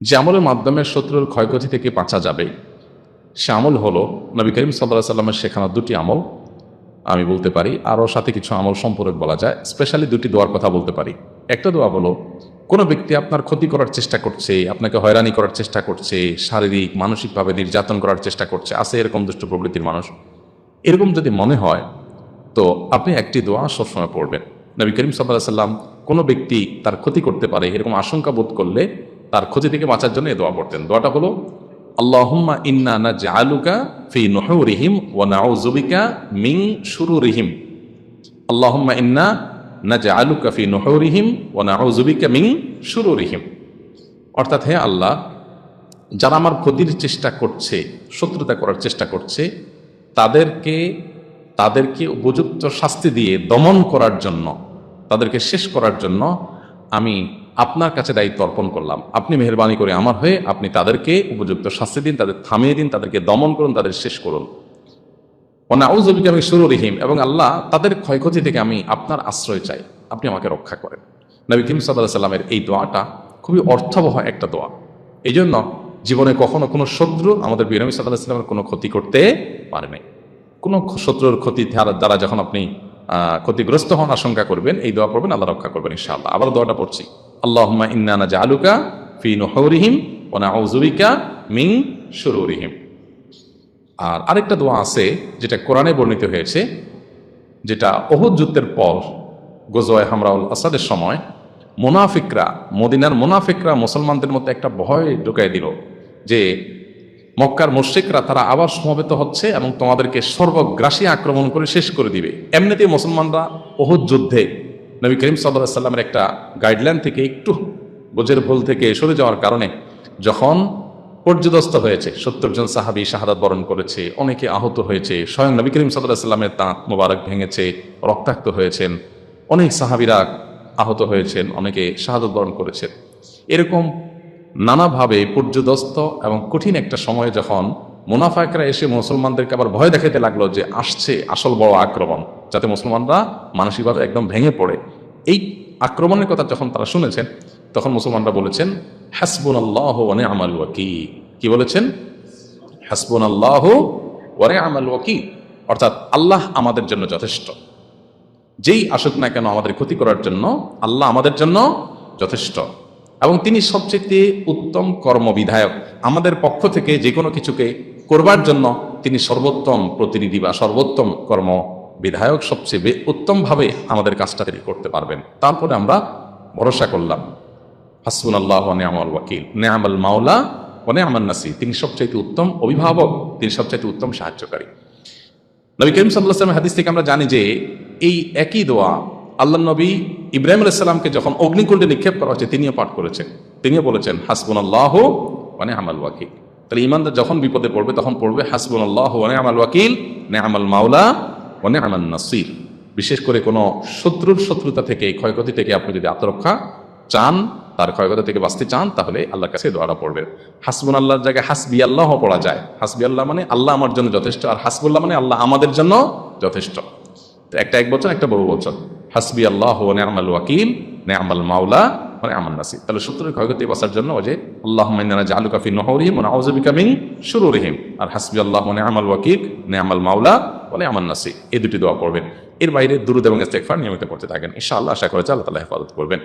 যে আমলের মাধ্যমে শত্রুর ক্ষয়ক্ষতি থেকে বাঁচা যাবে। সে আমল হলো নবী করিম সাল্লাহ সাল্লামের শেখানো দুটি আমল। আমি বলতে পারি আরও সাথে কিছু আমল সম্পর্কে বলা যায়। স্পেশালি দুটি দোয়ার কথা বলতে পারি। একটা দোয়া বলো কোনো ব্যক্তি আপনার ক্ষতি করার চেষ্টা করছে, আপনাকে হয়রানি করার চেষ্টা করছে, শারীরিক, মানসিকভাবে নির্যাতন করার চেষ্টা করছে, আছে এরকম দুষ্ট প্রবৃত্তির মানুষ। এরকম যদি মনে হয়, তো আপনি একটি দোয়া সবসময় পড়বেন। নবী করিম সাল্লাহ সাল্লাম কোনো ব্যক্তি তার ক্ষতি করতে পারে, এরকম আশঙ্কা বোধ করলে তার ক্ষতি থেকে বাঁচার জন্য এ দোয়া পড়তেন। দোয়াটা হলো, আল্লাহুম্মা ইন্না না জালুকা ফি নহরিহিম ও নাউজুবিকা মিং শুরুরিহিম। আল্লাহুম্মা ইন্না না জালুকা ফি নহরিহিম ও নাউজুবিকা মিং শুরুরিহিম। অর্থাৎ হে আল্লাহ, যারা আমার ক্ষতির চেষ্টা করছে, শত্রুতা করার চেষ্টা করছে, তাদেরকে তাদেরকে উপযুক্ত শাস্তি দিয়ে দমন করার জন্য, তাদেরকে শেষ করার জন্য আমি আপনার কাছে দায়িত্ব অর্পণ করলাম। আপনি মেহরবানি করে আমার হয়ে আপনি তাদেরকে উপযুক্ত শাস্তি দিন, তাদের থামিয়ে দিন, তাদেরকে দমন করুন, তাদের শেষ করুন। অনাউজবিকে আমি শুরু রিহিম এবং আল্লাহ তাদের ক্ষয়ক্ষতি থেকে আমি আপনার আশ্রয় চাই। আপনি আমাকে রক্ষা করেন। নবী কিম সাল্লাহ সাল্লামের এই দোয়াটা খুবই অর্থবহ একটা দোয়া। এই জন্য জীবনে কখনো কোনো শত্রু আমাদের বিরামী সাল্লাহ সাল্লামের কোনো ক্ষতি করতে পারে নাই। কোনো শত্রুর ক্ষতি দ্বারা যখন আপনি ক্ষতিগ্রস্ত হন, আশঙ্কা করবেন, এই দোয়া পড়বেন, আল্লাহ রক্ষা করবেন, ইনশাআল্লাহ। আবার দোয়াটা পড়ছি। আল্লাহুম্মা ইন্নানা জালুকা ফি নহরিহিম ও নাউজুবিকা মিং শুরুরিহিম। আর আরেকটা দোয়া আছে, যেটা কোরআনে বর্ণিত হয়েছে, যেটা অহুদ যুদ্ধের পর গোজোয় হামরাউল আসাদের সময়, মোনাফিকরা, মদিনার মোনাফিকরা মুসলমানদের মধ্যে একটা ভয় ঢুকাই দিল, যে মক্কার মুশ্রিকরা তারা আবার সমবেত হচ্ছে এবং তোমাদেরকে সর্বগ্রাসী আক্রমণ করে শেষ করে দিবে। এমনিতেই মুসলমানরা অহুদ যুদ্ধে নবী করিম সাল্লাহ সাল্লামের একটা গাইডলাইন থেকে একটু বোঝের ভুল থেকে সরে যাওয়ার কারণে যখন পর্যদস্ত হয়েছে, সত্তর জন সাহাবি শাহাদাত বরণ করেছে, অনেকে আহত হয়েছে, স্বয়ং নবী করিম সাল্লাহ সাল্লামের দাঁত মোবারক ভেঙেছে, রক্তাক্ত হয়েছেন, অনেক সাহাবিরা আহত হয়েছেন, অনেকে শাহাদত বরণ করেছেন। এরকম নানাভাবে পর্যদস্ত এবং কঠিন একটা সময়ে যখন মুনাফাকরা এসে মুসলমানদেরকে আবার ভয় দেখাতে লাগল যে আসছে আসল বড় আক্রমণ, যাতে মুসলমানরা মানসিকভাবে একদম ভেঙে পড়ে। এই আক্রমণের কথা যখন তারা শুনেছেন, তখন মুসলমানরা বলেছেন হাসবুন আল্লাহ ওয়ানে আমাল ওয়াকি কি বলেছেন? হাসবুন আল্লাহ ওয়ানে আমাল ওয়াকি অর্থাৎ আল্লাহ আমাদের জন্য যথেষ্ট। যেই আসুক না কেন আমাদের ক্ষতি করার জন্য আল্লাহ আমাদের জন্য যথেষ্ট। এবং তিনি সবচেয়ে উত্তম কর্মবিধায়ক। আমাদের পক্ষ থেকে যে কোনো কিছুকে করবার জন্য তিনি সর্বোত্তম প্রতিনিধি বা সর্বোত্তম কর্ম বিধায়ক সবচেয়ে উত্তমভাবে আমাদের কাজটা তিনি করতে পারবেন। তারপরে আমরা ভরসা করলাম। হাসবুন আল্লাহ নেয়ামল ওয়াকিল। নেয়ামল মাওলা ও নেয়ামল নাসি তিনি সবচাইতে উত্তম অভিভাবক, তিনি সবচাইতে উত্তম সাহায্যকারী। নবী করিম সাল্লাহামের হাদিস থেকে আমরা জানি যে, এই একই দোয়া আল্লাহ নবী ইব্রাহিম আলাইসাল্লামকে যখন অগ্নিকুণ্ডে নিক্ষেপ করা হয়েছে, তিনিও পাঠ করেছেন। তিনিও বলেছেন হাসবুন আল্লাহ মানে আমাল ওয়াকিল। তাহলে ইমানদার যখন বিপদে পড়বে, তখন পড়বে হাসবুন আল্লাহ ওয়ানে আমাল ওয়াকিল নে আমাল মাওলা ওয়ানে আমাল নাসির। বিশেষ করে কোনো শত্রুর শত্রুতা থেকে, ক্ষয়ক্ষতি থেকে আপনি যদি আত্মরক্ষা চান, তার ক্ষয়ক্ষতি থেকে বাঁচতে চান, তাহলে আল্লাহর কাছে দোয়াটা পড়বেন। হাসবুন আল্লাহর জায়গায় হাসবি আল্লাহ পড়া যায়। হাসবি আল্লাহ মানে আল্লাহ আমার জন্য যথেষ্ট, আর হাসবুল্লাহ মানে আল্লাহ আমাদের জন্য যথেষ্ট। তো একটা এক বছর একটা বহু বছর হাসবি আল্লাহ ও নেয়ামাল ওয়াকিল, নেয়ামাল মাওলা মানে আমার নাসি তাহলে শত্রুর ক্ষয়ক্ষতি বসার জন্য যে আল্লাহ মাইনানা জালু কাফি নহরিম ও নাউজবিকা কামিং শুরু রহিম আর হাসবি আল্লাহ মানে আমাল ওয়াকিক ওয়াকিল আমাল মাওলা বলে আমার নাসি এই দুটি দোয়া পড়বেন। এর বাইরে দুরুদ এবং ইস্তেকফার নিয়মিত করতে থাকেন। ইনশাআল্লাহ আশা করে আল্লাহ তালা হেফাজত করবেন।